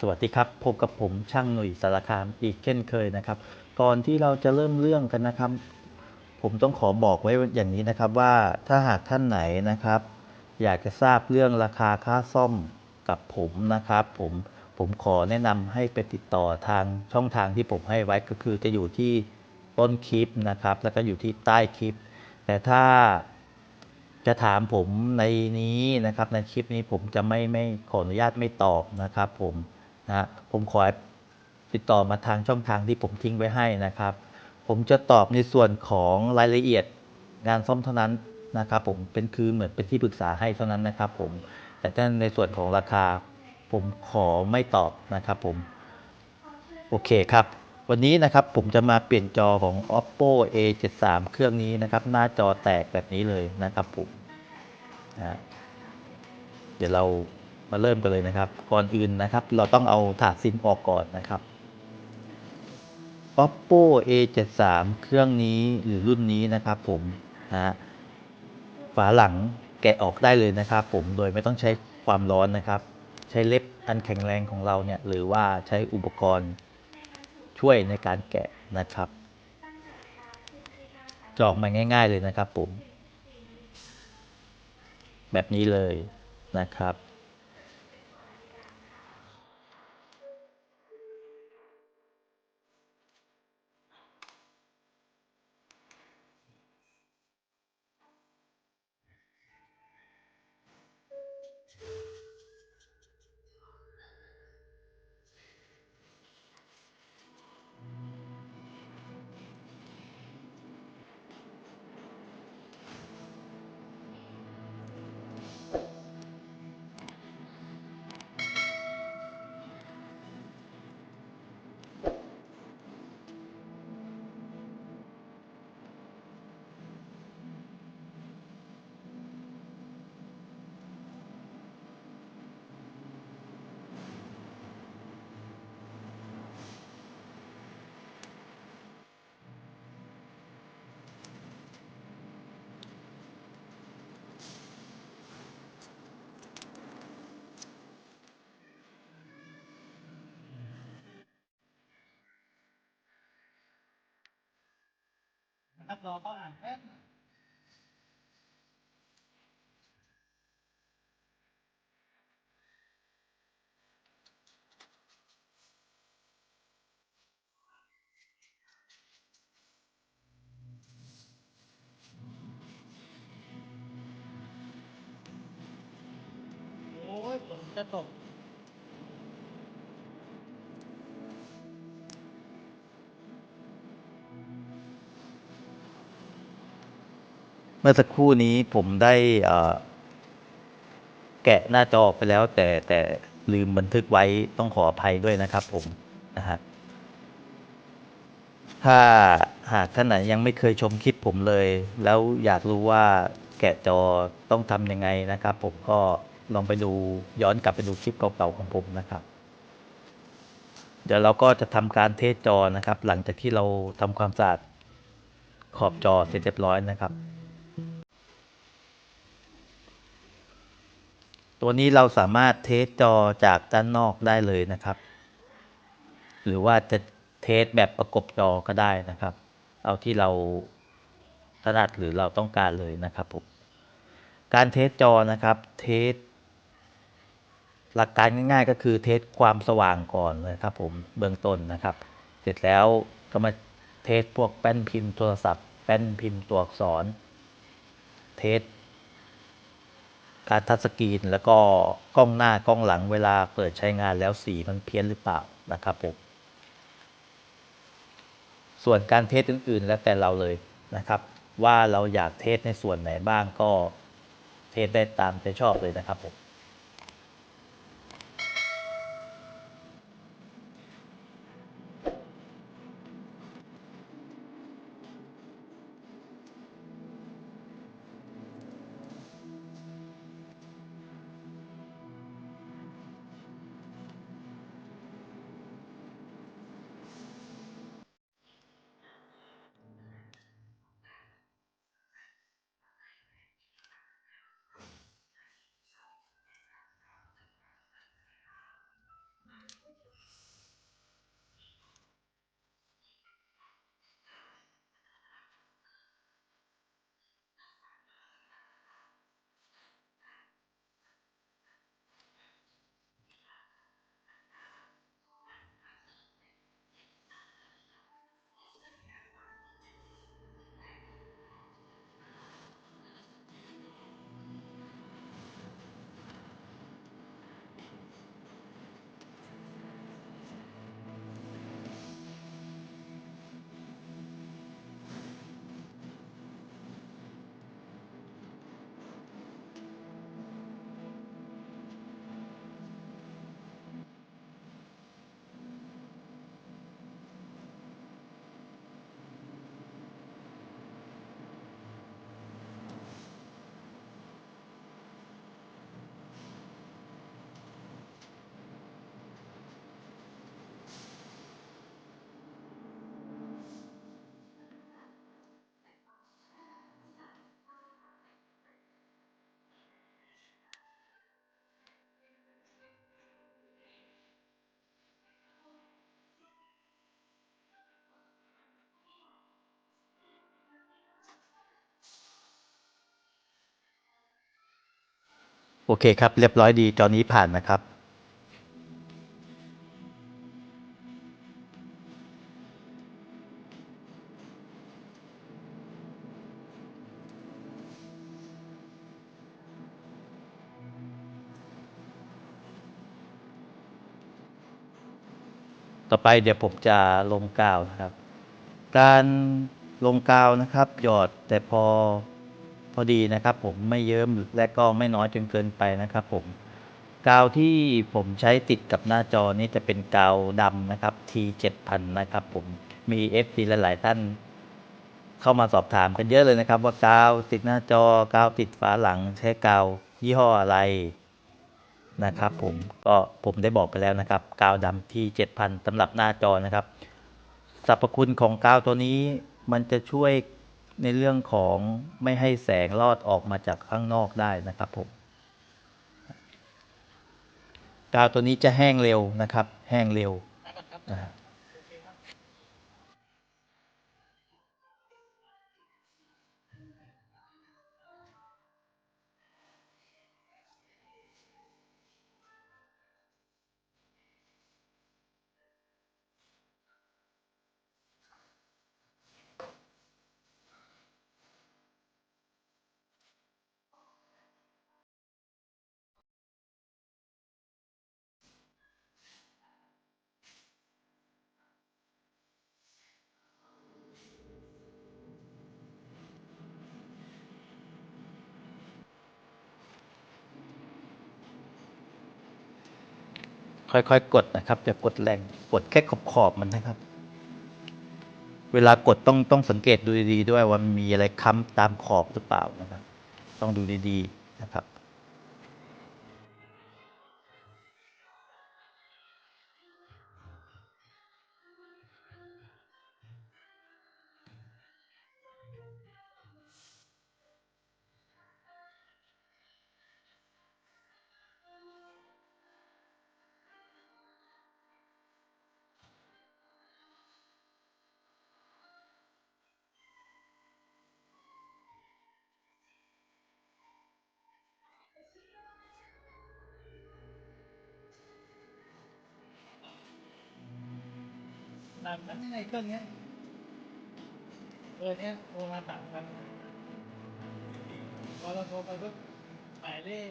สวัสดีครับพบกับผมช่างหนุ่ยสารคามอีกเช่นเคยนะครับ ก่อนที่เราจะเริ่มเรื่องกันนะครับ ผมต้องขอบอกไว้อย่างนี้นะครับว่าถ้าหากท่านไหนนะครับ อยากจะทราบเรื่องราคาค่าซ่อมกับผมนะครับ ผมผมขอแนะนำให้ไปติดต่อทางช่องทางที่ผมให้ไว้ก็คือจะอยู่ที่ต้นคลิปนะครับ แล้วก็อยู่ที่ใต้คลิป แต่ถ้าจะถามผมในนี้นะครับ ในคลิปนี้ผมจะไม่ไม่ขออนุญาตไม่ตอบนะครับ ผม นะผมขอติดต่อมาทางช่องทางที่ผมทิ้งไว้ให้นะครับ ผมจะตอบในส่วนของรายละเอียดงานซ่อมเท่านั้นนะครับ ผมเป็นคือเหมือนเป็นที่ปรึกษาให้เท่านั้นนะครับ ผมแต่ถ้าในส่วนของราคา ผมขอไม่ตอบนะครับ ผมโอเคครับวันนี้นะครับผมจะมาเปลี่ยนจอของ oppo a 7 3เครื่องนี้นะครับ หน้าจอแตกแบบนี้เลยนะครับผมนะเดี๋ยวเรา มาเริ่มกันเลยนะครับ ก่อนอื่นนะครับ เราต้องเอาถาดซิมออกก่อนนะครับ oppo a 7 3เครื่องนี้หรือรุ่นนี้นะครับ ผมนะฮะฝาหลังแกะออกได้เลยนะครับ ผมโดยไม่ต้องใช้ความร้อนนะครับ ใช้เล็บอันแข็งแรงของเราเนี่ยหรือว่าใช้อุปกรณ์ช่วยในการแกะนะครับจอกมาง่าย ๆเลยนะครับผม แบบนี้เลยนะครับ นะครับรอเข้ มื่อสักครู่นี้ผมได้แกะหน้าจอไปแล้ว แต่แต่ลืมบันทึกไว้ต้องขออภัยด้วยนะครับผมนะฮะถ้าหากท่านไหนยังไม่เคยชมคลิปผมเลย แล้วอยากรู้ว่าแกะจอต้องทำยังไงนะครับ ผมก็ลองไปดูย้อนกลับไปดูคลิปเก่าๆของผมนะครับ เดี๋ยวเราก็จะทำการเทสจอนะครับ หลังจากที่เราทำความสะอาดขอบจอเสร็จเรียบร้อยนะครับ ตัวนี้เราสามารถเทสจอจากด้านนอกได้เลยนะครับ หรือว่าจะเทสแบบประกบจอก็ได้นะครับ เอาที่เราถนัดหรือเราต้องการเลยนะครับผมการเทสจอนะครับเทสหลักการง่ายๆ ก็คือเทสความสว่างก่อนเลยครับผมเบื้องต้นนะครับ เสร็จแล้วก็มาเทสพวกแป้นพิมพ์โทรศัพท์ แป้นพิมพ์ตัวอักษร เทส การทัชสกรีนแล้วก็กล้องหน้ากล้องหลังเวลาเปิดใช้งานแล้วสีมันเพี้ยนหรือเปล่านะครับผมส่วนการเทสอื่นๆ แล้วแต่เราเลยนะครับ ว่าเราอยากเทสในส่วนไหนบ้างก็เทสได้ตามใจชอบเลยนะครับผม โอเคครับ เรียบร้อยดีจอนี้ผ่านนะครับ ต่อไปเดี๋ยวผมจะลงกาวนะครับ การลงกาวนะครับ หยอดแต่พอ พอดีนะครับผมไม่เยิ้มและก็ไม่น้อยจนเกินไปนะครับผมกาวที่ผมใช้ติดกับหน้าจอนี้จะเป็นกาวดำนะครับ T 7000 นะครับผมมี FC หลาย ๆ ท่าน เข้ามาสอบถามกันเยอะเลยนะครับ ว่ากาวติดหน้าจอกาวติดฝาหลังใช้กาวยี่ห้ออะไรนะครับผมก็ผมได้บอกไปแล้วนะครับ กาวดำที่7000สำหรับหน้าจอนะครับสรรพคุณของกาวตัวนี้มันจะช่วย ในเรื่องของไม่ให้แสงลอดออกมาจากข้างนอกได้นะครับผมกาวตัวนี้จะแห้งเร็วนะครับ แห้งเร็ว ค่อยๆ กดนะครับ จะกดแรงกดแค่ขอบขอบมันนะครับ เวลากดต้องต้องสังเกตดูดีๆด้วยว่ามีอะไรค้ำตามขอบหรือเปล่านะครับ ต้องดูดีๆนะครับ แบบนั้นยังไงเครื่องเนี้ยเออเนี้ยโทรมาต่างกันพอเราโทรไปปุ๊บหมายเลข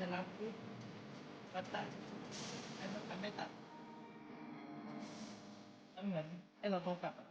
จะรับปุ๊บก็ตัดให้มันไม่ตัดมันเหมือนไอ้เราโทรกลับอะ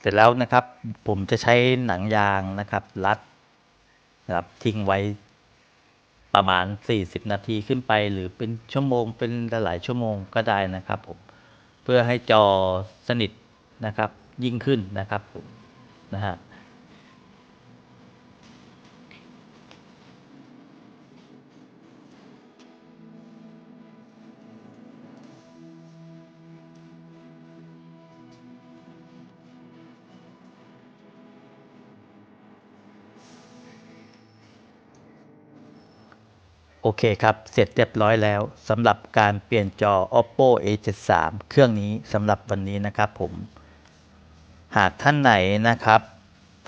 เสร็จแล้วนะครับ ผมจะใช้หนังยางนะครับ รัดนะครับทิ้งไว้ประมาณ 40 นาทีขึ้นไป หรือเป็นชั่วโมงเป็นหลายชั่วโมงก็ได้นะครับผมเพื่อให้จอสนิทนะครับยิ่งขึ้นนะครับนะฮะ โอเคครับ เสร็จเรียบร้อยแล้วสำหรับการเปลี่ยนจอ oppo a73 เครื่องนี้สำหรับวันนี้นะครับผม หากท่านไหนนะครับ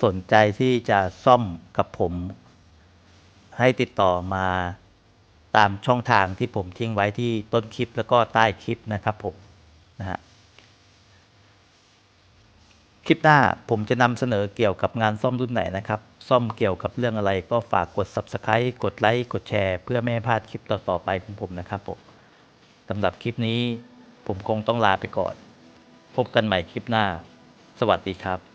สนใจที่จะซ่อมกับผม ให้ติดต่อมาตามช่องทางที่ผมทิ้งไว้ที่ต้นคลิปแล้วก็ใต้คลิปนะครับผมนะฮะ คลิปหน้าผมจะนำเสนอเกี่ยวกับงานซ่อมรุ่นไหนนะครับ ซ่อมเกี่ยวกับเรื่องอะไรก็ฝากกด Subscribe กดไลค์กดแชร์เพื่อไม่ให้พลาดคลิปต่อๆไปของผมนะครับผมสำหรับคลิปนี้ผมคงต้องลาไปก่อน พบกันใหม่คลิปหน้า สวัสดีครับ